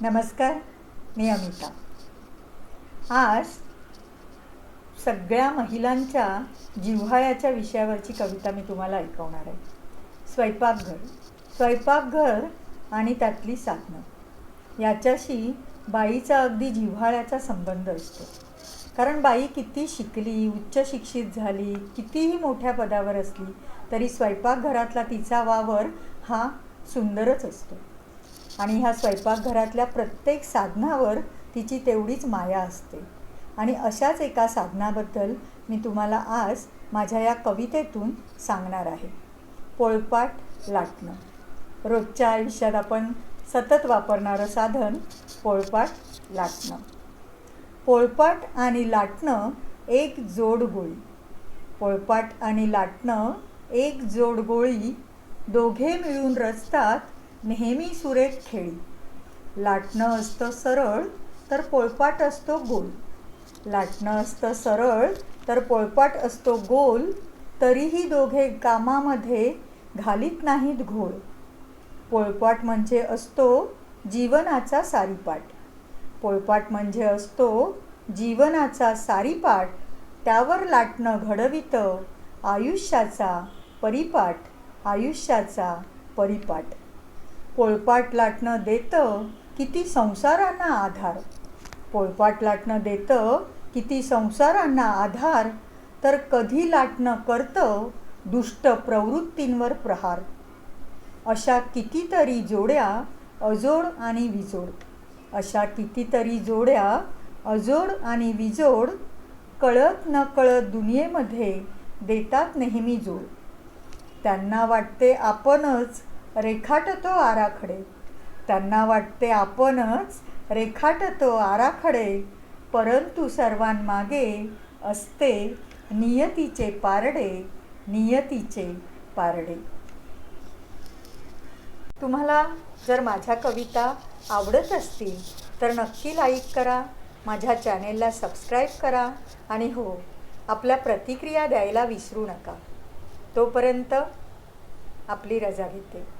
नमस्कार मी अमिता. आज सगळ्या महिलांच्या जिव्हाळ्याच्या विषयावरची कविता मी तुम्हाला ऐकवणार आहे. स्वयंपाकघर. स्वयंपाकघर आणि त्यातली साधनं. याच्याशी बाईचा अगदी जिव्हाळ्याचा संबंध असतो. कारण बाई किती शिकली उच्च शिक्षित झाली कितीही मोठ्या पदावर असली तरी स्वयंपाकघरातला तिचा वावर हा सुंदरच असतो. आणि ह्या स्वयंपाकघरातल्या प्रत्येक साधनावर तिची तेवढीच माया असते. आणि अशाच एका साधनाबद्दल मी तुम्हाला आज माझ्या या कवितेतून सांगणार आहे. पोळपाट लाटणं. रोजच्या आयुष्यात आपण सतत वापरणारं साधन पोळपाट लाटणं. पोळपाट आणि लाटणं एक जोड गोळी. पोळपाट आणि लाटणं एक जोड गोळी दोघे मिळून रचतात नेहमी सुरेख खेळी. लाटणं असतं सरळ तर पोळपाट असतो गोल. लाटणं असतं सरळ तर पोळपाट असतो गोल तरीही दोघे कामामध्ये घालीत नाहीत घोळ. पोळपाट म्हणजे असतो जीवनाचा सारीपाट पोळपाट म्हणजे असतो जीवनाचा सारीपाट त्यावर लाटणं घडवितं आयुष्याचा परिपाठ आयुष्याचा परिपाठ. पोळपाट लाटणं देतं किती संसारांना आधार. पोळपाट लाटणं देतं किती संसारांना आधार. तर कधी लाटणं करतं दुष्ट प्रवृत्तींवर प्रहार. अशा कितीतरी जोड्या अजोड आणि विजोड. अशा कितीतरी जोड्या अजोड आणि विजोड कळत न कळत दुनियेमध्ये देतात नेहमी जोड. त्यांना वाटते आपणच रेखाटतो आराखडे. त्यांना वाटते आपणच रेखाटतो आराखडे. परंतु सर्वांमागे असते नियतीचे पारडे नियतीचे पारडे. तुम्हाला जर माझ्या कविता आवडत असतील तर नक्की लाईक करा माझ्या चॅनेलला सबस्क्राईब करा आणि हो आपल्या प्रतिक्रिया द्यायला विसरू नका. तोपर्यंत आपली रजा घेते.